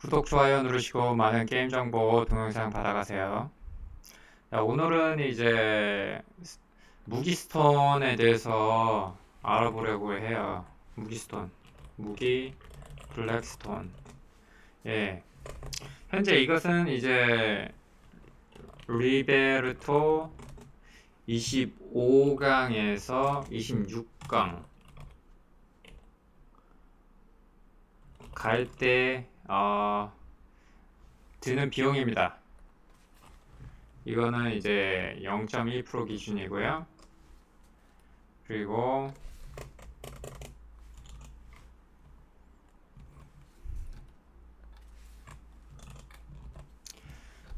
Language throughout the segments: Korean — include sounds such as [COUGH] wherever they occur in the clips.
구독, 좋아요 누르시고 많은 게임 정보 동영상 받아가세요. 자, 오늘은 이제 무기 스톤에 대해서 알아보려고 해요. 무기 스톤, 무기 블랙 스톤. 예. 현재 이것은 이제 리베르토 25강에서 26강 갈때 어, 드는 비용입니다. 이거는 이제 0.1% 기준이고요. 그리고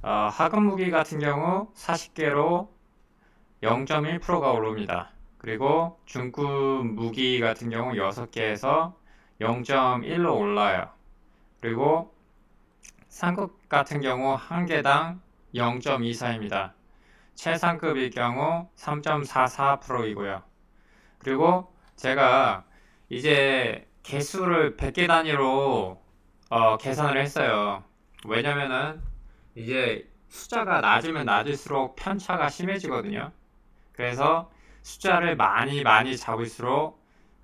어, 하급 무기 같은 경우 40개로 0.1%가 오릅니다. 그리고 중급 무기 같은 경우 6개에서 0.1로 올라요. 그리고 상급 같은 경우 한 개당 0.24입니다. 최상급일 경우 3.44%이고요. 그리고 제가 이제 개수를 100개 단위로 어, 계산을 했어요. 왜냐면은 이제 숫자가 낮으면 낮을수록 편차가 심해지거든요. 그래서 숫자를 많이 많이 잡을수록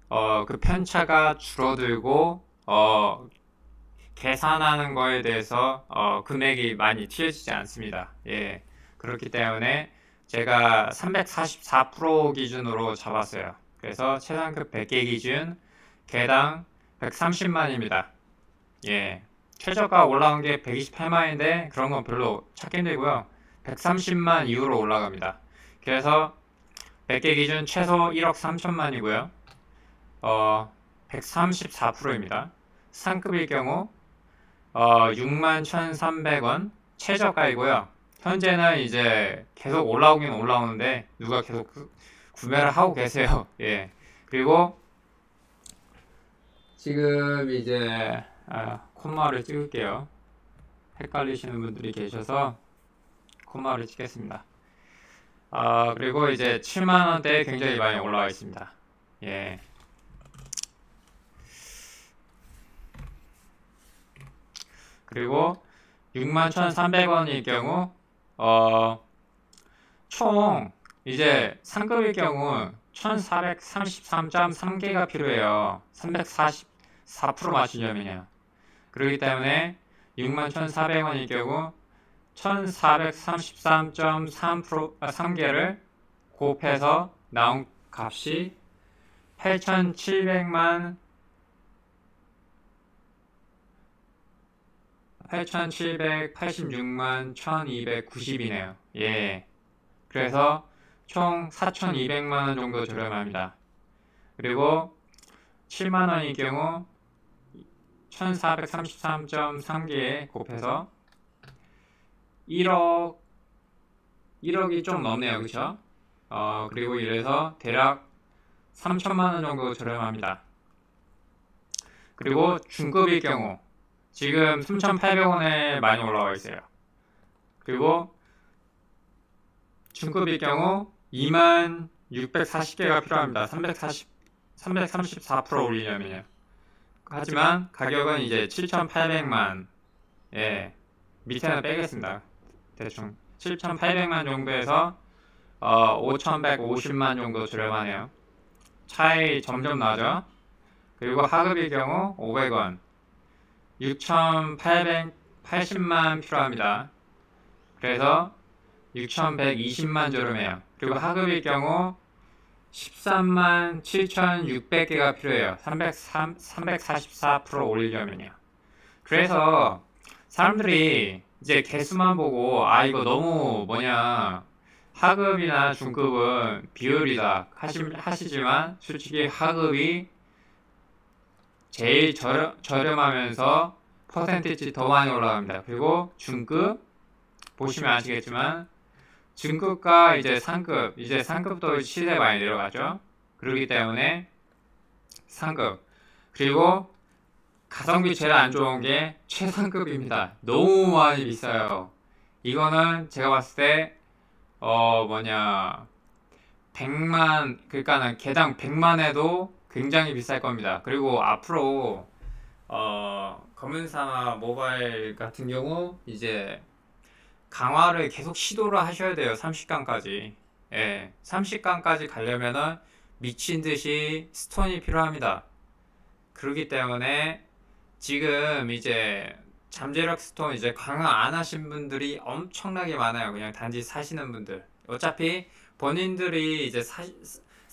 어, 그 편차가 줄어들고 어, 계산하는 거에 대해서 어, 금액이 많이 튀어지지 않습니다. 예. 그렇기 때문에 제가 344% 기준으로 잡았어요. 그래서 최상급 100개 기준 개당 130만입니다. 예. 최저가 올라온 게 128만인데 그런 건 별로 찾기 힘들고요. 130만 이후로 올라갑니다. 그래서 100개 기준 최소 1억 3천만이고요. 어, 134%입니다. 상급일 경우 어, 61,300원 최저가이고요. 현재는 이제 계속 올라오긴 올라오는데 누가 계속 구, 구매를 하고 계세요. [LAUGHS] 예. 그리고 지금 이제 아, 콤마를 찍을게요. 헷갈리시는 분들이 계셔서 콤마를 찍겠습니다. 아, 그리고 이제 7만 원대 굉장히 많이 올라와 있습니다. 예. 그리고 61,300원일 경우 어, 총 이제 상급일 경우 1433.3개가 필요해요. 344% 맞추려면요. 그렇기 때문에 61,400원일 경우 1433.3% 아, 3개를 곱해서 나온 값이 8,700만 8,786만 1,290이네요. 예. 그래서 총 4,200만 원 정도 저렴합니다. 그리고 7만 원일 경우 1433.3개에 곱해서 1억 1억이 좀 넘네요. 그쵸? 어, 그리고 이래서 대략 3천만 원 정도 저렴합니다. 그리고 중급일 경우 지금 3,800원에 많이 올라와 있어요. 그리고 중급일 경우 2만 640개가 필요합니다. 340, 334% 올리려면요. 하지만 가격은 이제 7,800만, 예, 밑에는 빼겠습니다. 대충 7,800만 정도에서 어, 5,150만 정도 저렴하네요. 차이 점점 나죠? 그리고 하급일 경우 500원, 6,880만 필요합니다. 그래서 6,120만 저렴해요. 그리고 하급일 경우 13만 7,600개가 필요해요. 303, 344% 올리려면요. 그래서 사람들이 이제 개수만 보고 아 이거 너무 뭐냐 하급이나 중급은 비율이다 하시, 하시지만 솔직히 하급이 제일 저렴, 저렴하면서 퍼센티지 더 많이 올라갑니다. 그리고 중급 보시면 아시겠지만 중급과 이제 상급 이제 상급도 시세 많이 내려가죠. 그렇기 때문에 상급 그리고 가성비 제일 안 좋은 게 최상급입니다. 너무 많이 비싸요. 이거는 제가 봤을 때 어 뭐냐 100만 그러니까는 개당 100만 해도 굉장히 비쌀 겁니다. 그리고 앞으로 어 검은사나 모바일 같은 경우 이제 강화를 계속 시도를 하셔야 돼요. 30강까지. 예. 30강까지 가려면은 미친 듯이 스톤이 필요합니다. 그렇기 때문에 지금 이제 잠재력 스톤 이제 강화 안 하신 분들이 엄청나게 많아요. 그냥 단지 사시는 분들. 어차피 본인들이 이제 사,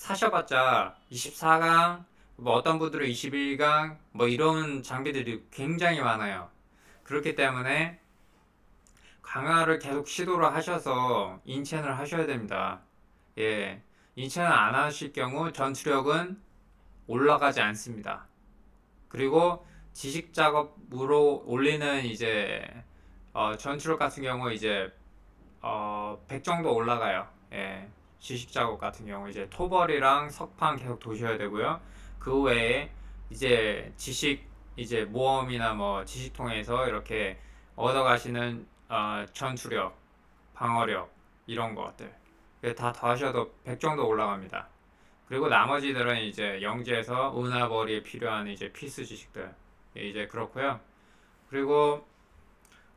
사셔봤자 24강, 뭐 어떤 분들은 21강, 뭐 이런 장비들이 굉장히 많아요. 그렇기 때문에 강화를 계속 시도를 하셔서 인첸을 하셔야 됩니다. 예. 인첸을 안 하실 경우 전투력은 올라가지 않습니다. 그리고 지식 작업으로 올리는 이제 어, 전투력 같은 경우 이제 어, 100 정도 올라가요. 예. 지식 작업 같은 경우 이제 토벌이랑 석판 계속 도셔야 되고요. 그 외에 이제 지식 이제 모험이나 뭐 지식 통해서 이렇게 얻어가시는 어, 전투력, 방어력 이런 것들 다 더하셔도 100 정도 올라갑니다. 그리고 나머지들은 이제 영지에서 은하벌이에 필요한 이제 필수 지식들 이제 그렇고요. 그리고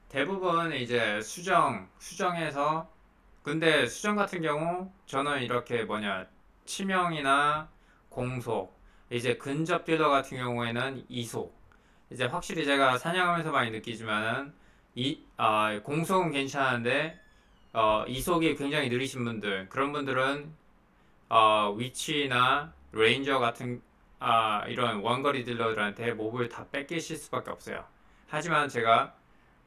대부분 이제 수정 수정해서 근데 수정 같은 경우 저는 이렇게 뭐냐 치명이나 공속 이제 근접 딜러 같은 경우에는 이속 이제 확실히 제가 사냥하면서 많이 느끼지만은 이 아, 공속은 괜찮은데 어, 이속이 굉장히 느리신 분들 그런 분들은 어, 위치나 레인저 같은 아, 이런 원거리 딜러들한테 몹을 다 뺏기실 수밖에 없어요. 하지만 제가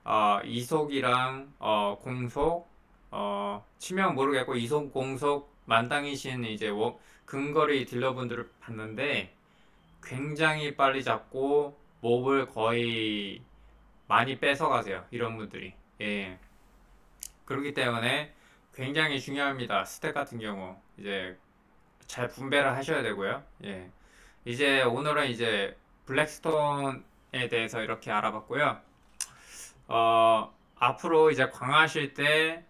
어, 이속이랑 어, 공속 어, 치명 모르겠고 이속 공속 만땅이신 이제 워, 근거리 딜러분들을 봤는데 굉장히 빨리 잡고 몹을 거의 많이 뺏어가세요. 이런 분들이. 예. 그렇기 때문에 굉장히 중요합니다. 스택 같은 경우 이제 잘 분배를 하셔야 되고요. 예. 이제 오늘은 이제 블랙스톤에 대해서 이렇게 알아봤고요. 어, 앞으로 이제 광하실 때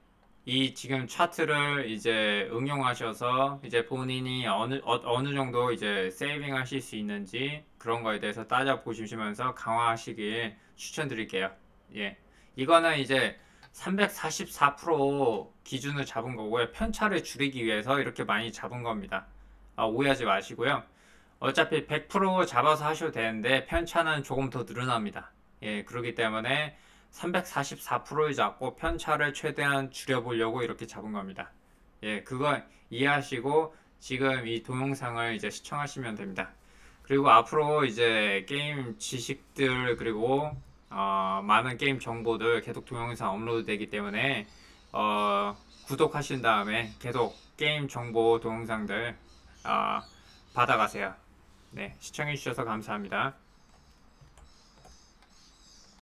이 지금 차트를 이제 응용하셔서 이제 본인이 어느 어, 느 정도 이제 세이빙 하실 수 있는지 그런 거에 대해서 따져 보시면서 강화하시길 추천드릴게요. 예. 이거는 이제 344% 기준을 잡은 거고요. 편차를 줄이기 위해서 이렇게 많이 잡은 겁니다. 아, 오해하지 마시고요. 어차피 100% 잡아서 하셔도 되는데 편차는 조금 더 늘어납니다. 예, 그렇기 때문에 344%를 잡고 편차를 최대한 줄여보려고 이렇게 잡은 겁니다. 예, 그거 이해하시고 지금 이 동영상을 이제 시청하시면 됩니다. 그리고 앞으로 이제 게임 지식들 그리고 어, 많은 게임 정보들 계속 동영상 업로드 되기 때문에 어, 구독하신 다음에 계속 게임 정보 동영상들 어, 받아가세요. 네, 시청해주셔서 감사합니다.